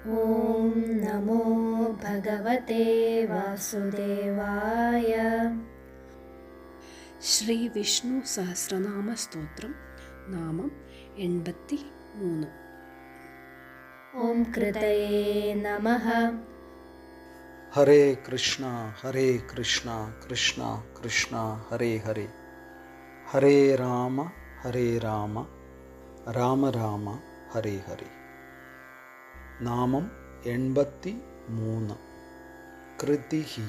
ॐ नमो भगवते वासुदेवाय। श्रीविष्णुसहस्रनामस्तोत्रं नाम ॐ कृतये नमः। हरे कृष्ण हरे कृष्ण कृष्ण कृष्ण हरे हरे। हरे राम हरे राम राम राम हरे हरे। നാമം എൺപത്തി മൂന്ന് കൃതിഹി.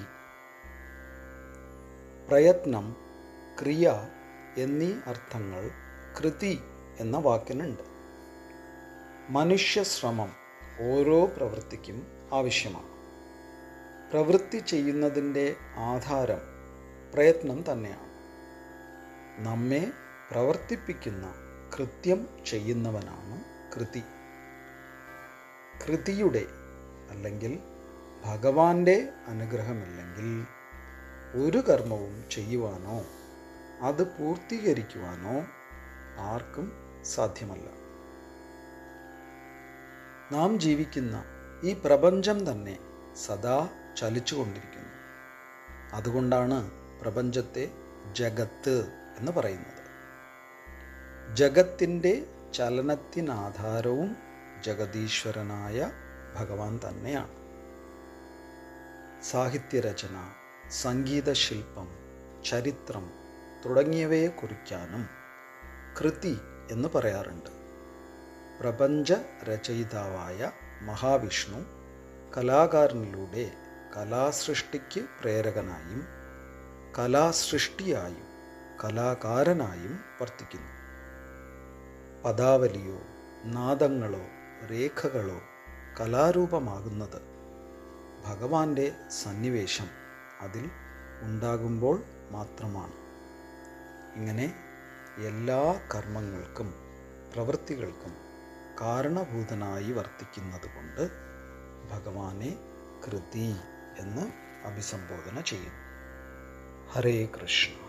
പ്രയത്നം ക്രിയ എന്നീ അർത്ഥങ്ങൾ കൃതി എന്ന വാക്കിനുണ്ട്. മനുഷ്യശ്രമം ഓരോ പ്രവൃത്തിക്കും ആവശ്യമാണ്. പ്രവൃത്തി ചെയ്യുന്നതിന്റെ ആധാരം പ്രയത്നം തന്നെയാണ്. നമ്മെ പ്രവർത്തിപ്പിക്കുന്ന കൃത്യം ചെയ്യുന്നവനാണ് കൃതി. കൃതിയുടെ അല്ലെങ്കിൽ ഭഗവാന്റെ അനുഗ്രഹമില്ലെങ്കിൽ ഒരു കർമ്മവും ചെയ്യുവാനോ അത് പൂർത്തീകരിക്കുവാനോ ആർക്കും സാധ്യമല്ല. നാം ജീവിക്കുന്ന ഈ പ്രപഞ്ചം തന്നെ സദാ ചലിച്ചുകൊണ്ടിരിക്കുന്നു. അതുകൊണ്ടാണ് പ്രപഞ്ചത്തെ ജഗത്ത് എന്ന് പറയുന്നത്. ജഗത്തിന്റെ ചലനത്തിനാധാരവും ജഗതീശ്വരനായ ഭഗവാൻ തന്നെയാണ്. സാഹിത്യരചന സംഗീതശില്പം ചരിത്രം തുടങ്ങിയവയെ കുറിക്കാനും കൃതി എന്ന് പറയാറുണ്ട്. പ്രപഞ്ച രചയിതാവായ മഹാവിഷ്ണു കലാകാരനിലൂടെ കലാസൃഷ്ടിക്ക് പ്രേരകനായും കലാസൃഷ്ടിയായും കലാകാരനായും വർത്തിക്കുന്നു. പദാവലിയോ നാദങ്ങളോ രേഖകളോ കലാരൂപമാകുന്നത്. ഭഗവാന്റെ സന്നിവേശം അതിൽ ഉണ്ടാകുമ്പോൾ മാത്രമാണ്. ഇങ്ങനെ എല്ലാ കർമ്മങ്ങൾക്കും പ്രവൃത്തികൾക്കും കാരണഭൂതനായി വർത്തിക്കുന്നത് കൊണ്ട് ഭഗവാനെ കൃതി എന്ന് അഭിസംബോധന ചെയ്യുന്നു. ഹരേ കൃഷ്ണ.